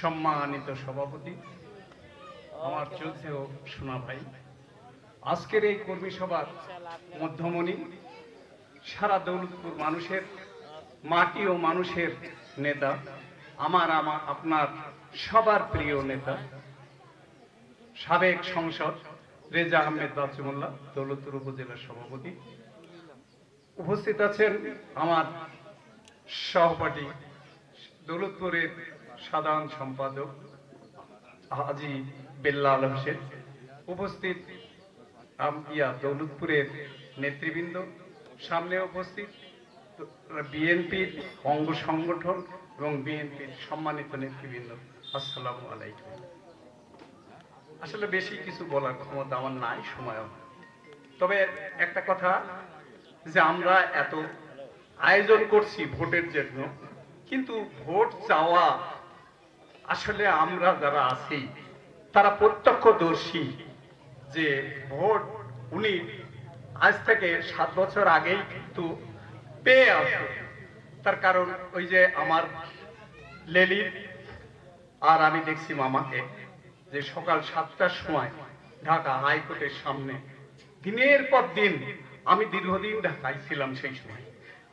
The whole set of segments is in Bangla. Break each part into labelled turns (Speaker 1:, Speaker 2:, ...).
Speaker 1: সম্মানিত সভাপতি, আমার চলছেও সোনা ভাই। আজকের এই কর্মী সভার মধ্যমণি সারা দৌলতপুর মানুষের, মাটি ও মানুষের নেতা, আমার আমার আপনার সবার প্রিয় নেতা, সাবেক সংসদ রেজা আহমেদ বাচ্চুমোল্লা, দৌলতপুর উপজেলার সভাপতি। উপস্থিত আছেন আমার সহপাঠী দৌলতপুরের সাধারণ সম্পাদক হাজি বেল্লাল হোসেন, উপস্থিত আম- ইয়া দৌলতপুরের নেতৃবৃন্দ, সামনে উপস্থিত বিএনপির অঙ্গ সংগঠন এবং বিএনপির সম্মানিত নেতৃবৃন্দ। আসসালামু আলাইকুম। আসলে বেশি কিছু বলার ক্ষমতা আমার নাই, সময়ও তবে একটা কথা যে আমরা এত আয়োজন করছি ভোটের জন্য কিন্তু ভোট চাওয়া আসলে আমরা যারা আছি, তারা প্রত্যক্ষদর্শী যে ভোট উনি আজ থেকে সাত বছর আগেই কিন্তু পেয়ে আসে তার কারণ ওই যে আমার লেলি আর আমি দেখছি মামাকে যে সকাল সাতটার সময় ঢাকা হাইকোর্টের সামনে। দিনের পর দিন আমি দীর্ঘদিন ঢাকায় ছিলাম সেই সময়।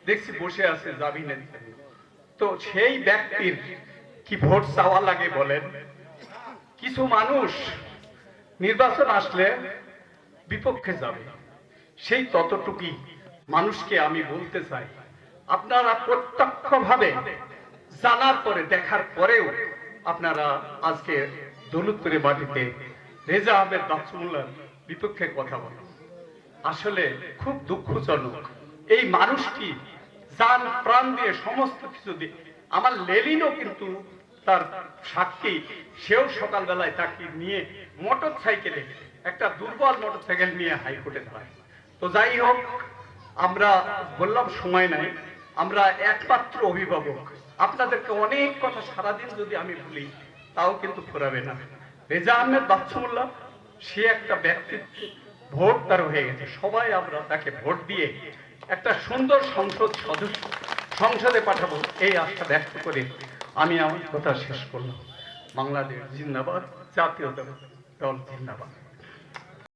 Speaker 1: দেখছি বসে আছে জামিনের জন্য। তো সেই ব্যক্তির কি ভোট চাওয়া লাগে বলেন? কিছু মানুষ নির্বাচন আসলে বিপক্ষে যাবে। সেই ততটুকুই মানুষকে আমি বলতে চাই। আপনারা প্রত্যক্ষভাবে জানার পরে, দেখার পরেও আপনারা আজকে দৌলতপুরে মাটিতে রেজা আহমেদ বাচ্চুমুল্লার বিপক্ষে কথা বলেন। আসলে খুব দুঃখজনক। এই মানুষটি যান, প্রাণ দিয়ে সমস্ত কিছু দিয়ে। আমার লেলিনও কিন্তু তার সাক্ষী। সেও সকালবেলায় তাকে নিয়ে মোটর সাইকেলে একটা দুর্বল মোটর সাইকেল নিয়ে হাইকোর্টে দাঁড়ায়। তো যাই হোক, আমরা বললাম সময় নাই। আমরা একমাত্র অভিভাবক। আপনাদেরকে অনেক কথা সারাদিন যদি আমি বলি, তাও কিন্তু ফোরাবে না। রেজা আহমেদ বাচ্চুমুল্লাহ, সে একটা ব্যক্তিত্ব। ভোট তার হয়ে গেছে। সবাই আমরা তাকে ভোট দিয়ে একটা সুন্দর সংসদ সদস্য সংসদে পাঠাবো। এই আশা ব্যক্ত করে আমি আমার কথা শেষ করলাম। বাংলাদেশ জিন্দাবাদ জাতীয় দল জিন্দাবাদ।